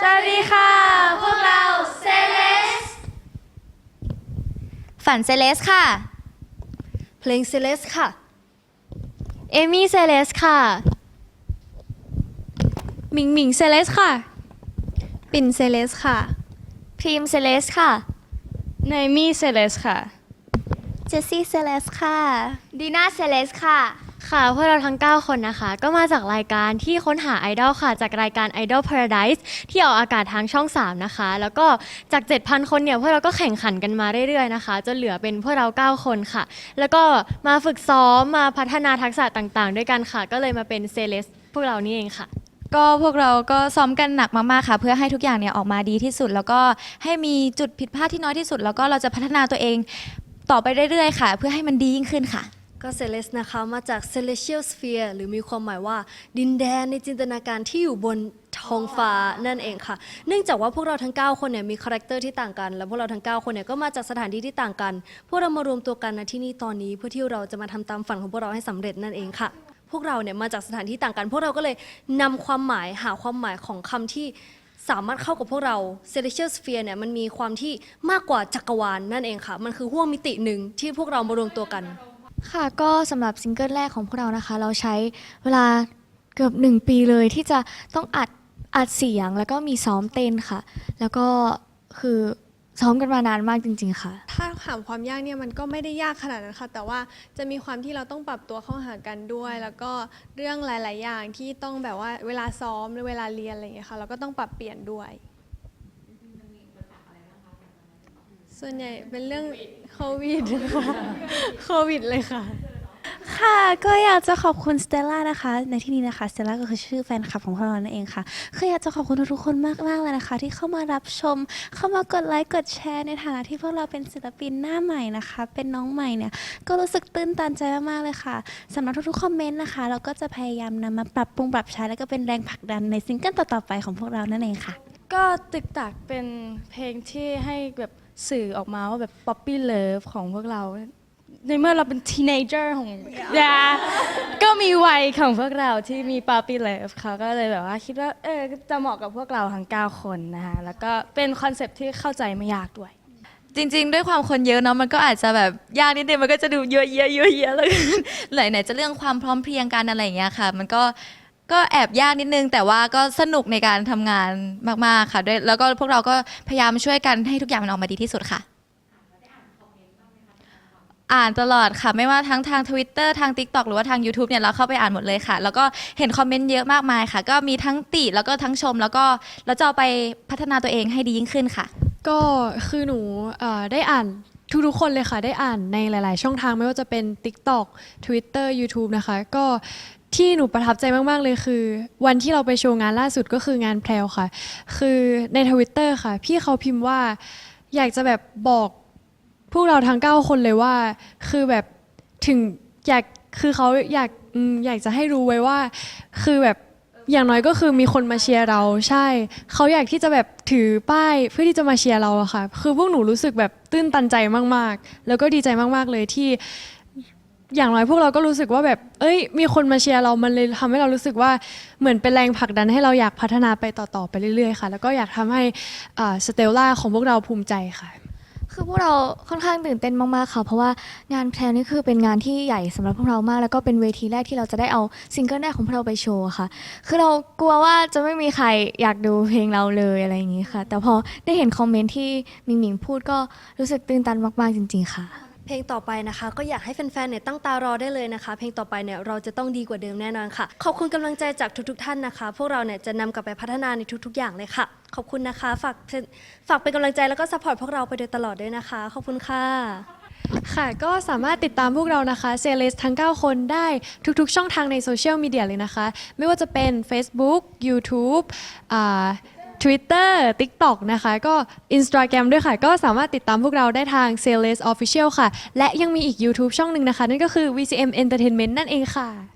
สวัสดีค่ะ พวกเราเซเลส ฝันเซเลสค่ะ เพลงเซเลสค่ะ เอมี่เซเลสค่ะ หมิงหมิงเซเลสค่ะ ปิ่นเซเลสค่ะ พรีมเซเลสค่ะ เนมี่เซเลสค่ะ เจสซี่เซเลสค่ะ ดีน่าเซเลสค่ะ ค่ะพวกเราทั้ง 9 คนนะคะ ก็มาจากรายการที่ค้นหาไอดอลค่ะ จากรายการ Idol Paradise ที่ออกอากาศทางช่อง 3 นะคะ แล้วก็จาก 7,000 คนเนี่ยพวกเราก็แข่งขันกันมาเรื่อยๆนะคะ จนเหลือเป็นพวกเรา 9 คนค่ะ แล้วก็มาฝึกซ้อมมาพัฒนาทักษะต่างๆ ด้วยกันค่ะ ก็เลยมาเป็นเซเลสพวกเรานี่เองค่ะ ก็พวกเราก็ซ้อมกันหนักมากๆค่ะ เพื่อให้ทุกอย่างเนี่ยออกมาดีที่สุด แล้วก็ให้มีจุดผิดพลาดที่น้อยที่สุด แล้วก็เราจะพัฒนาตัวเองต่อไปเรื่อยๆ ค่ะ เพื่อให้มันดียิ่งขึ้นค่ะ ก็เซเลสนะคะมาจาก celestial sphere หรือมีความหมายว่าดินแดนในจินตนาการที่อยู่บนท้องฟ้านั่นเองค่ะ เนื่องจากว่าพวกเราทั้ง 9 คนเนี่ยมีคาแรคเตอร์ที่ต่างกัน และพวกเราทั้ง 9 คนเนี่ยก็มาจากสถานที่ที่ต่างกัน พวกเรามารวมตัวกันณที่นี่ตอนนี้เพื่อที่เราจะมาทำตามฝันของพวกเราให้สำเร็จนั่นเองค่ะ พวกเราเนี่ยมาจากสถานที่ต่างกัน พวกเราก็เลยนำความหมายหาความหมายของคำที่สามารถเข้ากับพวกเรา celestial sphere เนี่ยมันมีความที่มากกว่าจักรวาลนั่นเองค่ะ มันคือห้วงมิติหนึ่งที่พวกเรามารวมตัวกัน ค่ะก็สำหรับซิงเกิลแรกของพวกเรานะคะ เราใช้เวลาเกือบหนึ่งปีเลยที่จะต้องอัดอัดเสียงแล้วก็มีซ้อมเต้นค่ะ แล้วก็คือซ้อมกันมานานมากจริง ๆ ค่ะ ถ้าถามความยากเนี่ยมันก็ไม่ได้ยากขนาดนั้นค่ะ แต่ว่าจะมีความที่เราต้องปรับตัวเข้าหากันด้วย แล้วก็เรื่องหลาย ๆ อย่างที่ต้องแบบว่าเวลาซ้อมหรือเวลาเรียนอะไรอย่างเงี้ยค่ะเราก็ต้องปรับเปลี่ยนด้วย ส่วนใหญ่เป็นเรื่องโควิดค่ะโควิดเลยค่ะ ค่ะก็อยากจะขอบคุณสเตลล่านะคะ ในที่นี้นะคะสเตลล่าก็คือชื่อแฟนคลับของพวกเรานั่นเองค่ะคืออยากจะขอบคุณทุกๆคนมากๆเลยนะคะ ที่เข้ามารับชม เข้ามากดไลค์กดแชร์ในฐานะที่พวกเราเป็นศิลปินหน้าใหม่นะคะ เป็นน้องใหม่เนี่ยก็รู้สึกตื้นตันใจมากๆเลยค่ะสำหรับทุกๆคอมเมนต์นะคะ เราก็จะพยายามนำมาปรับปรุงปรับใช้แล้วก็เป็นแรงผลักดันในซิงเกิลต่อๆไปของพวกเรานั่นเองค่ะ ก็ตึกตักเป็นเพลงที่ให้แบบ สื่อออกมาว่าแบบป๊อปปี้เลิฟของพวกเรา ในเมื่อเราเป็นทีเนเจอร์ของยาก็มีวัยของพวกเราที่มีป๊อปปี้เลิฟเขาก็เลยแบบว่าคิดว่าเออจะเหมาะกับพวกเราทั้ง 9 คนนะคะแล้วก็เป็นคอนเซปต์ที่เข้าใจไม่ยากด้วย จริง ๆ ด้วยความคนเยอะเนาะมันก็อาจจะแบบยากนิดนึงมันก็จะดูเยอะๆเยอะๆเยอะๆเลยไหนไหนจะเรื่องความพร้อมเพรียงกันอะไรอย่างเงี้ยค่ะ มันก็ ก็แอบยากนิดนึง แต่ว่าก็สนุกในการทำงานมากๆค่ะด้วยแล้วก็พวกเราก็พยายามช่วยกันให้ทุกอย่างมันออกมาดีที่สุดค่ะ อ่านตลอดค่ะ ไม่ว่าทั้งทาง Twitter ทาง TikTok หรือว่าทาง YouTube เนี่ยเราเข้าไปอ่านหมดเลยค่ะ แล้วก็เห็นคอมเมนต์เยอะมากมายค่ะ ก็มีทั้งติแล้วก็ทั้งชม แล้วก็เราจะเอาไปพัฒนาตัวเองให้ดียิ่งขึ้นค่ะ ก็คือหนูเอ่อได้อ่านทุกๆคนเลยค่ะ ได้อ่านในหลาย ๆ ช่องทางไม่ว่าจะเป็น TikTok Twitter YouTube นะคะ ก็ที่หนูประทับใจมาก ๆ เลยคือ วันที่เราไปโชว์งานล่าสุดก็คืองานแพรวค่ะ คือใน Twitter ค่ะ พี่เขาพิมพ์ว่า อยากจะแบบบอกพวกเราทั้ง 9 คนเลยว่า คือแบบถึงอยากคือเขาอยากอืมอยากจะให้รู้ไว้ว่า คือแบบอย่างน้อยก็คือมีคนมาเชียร์เราใช่ เขาอยากที่จะแบบถือป้ายเพื่อที่จะมาเชียร์เราอะค่ะ คือพวกหนูรู้สึกแบบตื้นตันใจมาก ๆ แล้วก็ดีใจมาก ๆ เลยที่ อย่างน้อยพวกเราก็รู้สึกว่าแบบ เอ้ย มีคนมาเชียร์เรา มันเลยทำให้เรารู้สึกว่าเหมือนเป็นแรงผลักดันให้เราอยากพัฒนาไปต่อๆไปเรื่อยๆค่ะ แล้วก็อยากทำให้สเตลล่าของพวกเราภูมิใจค่ะ คือพวกเราค่อนข้างตื่นเต้นมากๆค่ะ เพราะว่างานแพลนนี่คือเป็นงานที่ใหญ่สำหรับพวกเรามาก แล้วก็เป็นเวทีแรกที่เราจะได้เอาซิงเกิลแรกของพวกเราไปโชว์ค่ะ คือเรากลัวว่าจะไม่มีใครอยากดูเพลงเราเลยอะไรอย่างนี้ค่ะ แต่พอได้เห็นคอมเมนต์ที่มิงมิงพูดก็รู้สึกตื่นตันมากๆจริง ๆค่ะ เพลงต่อไปนะคะ ก็อยากให้แฟนๆเนี่ยตั้งตารอได้เลยนะคะ เพลงต่อไปเนี่ยเราจะต้องดีกว่าเดิมแน่นอนค่ะ ขอบคุณกำลังใจจากทุกๆท่านนะคะ พวกเราเนี่ยจะนำกลับไปพัฒนาในทุกๆอย่างเลยค่ะ ขอบคุณนะคะ ฝากฝากเป็นกำลังใจแล้วก็ซัพพอร์ตพวกเราไปโดยตลอดด้วยนะคะ ขอบคุณค่ะค่ะก็สามารถติดตามพวกเรานะคะเซเลสทั้ง 9 คนได้ทุกๆ ช่องทางในโซเชียลมีเดียเลยนะคะ ไม่ว่าจะเป็น Facebook YouTube อ่า Twitter TikTok นะคะ ก็ Instagram ด้วยค่ะ ก็สามารถติดตามพวกเราได้ทาง s a l e s Official ค่ะ และยังมีอีก YouTube ช่องหนึ่งนะคะ นั่นก็คือ VCM Entertainment นั่นเองค่ะ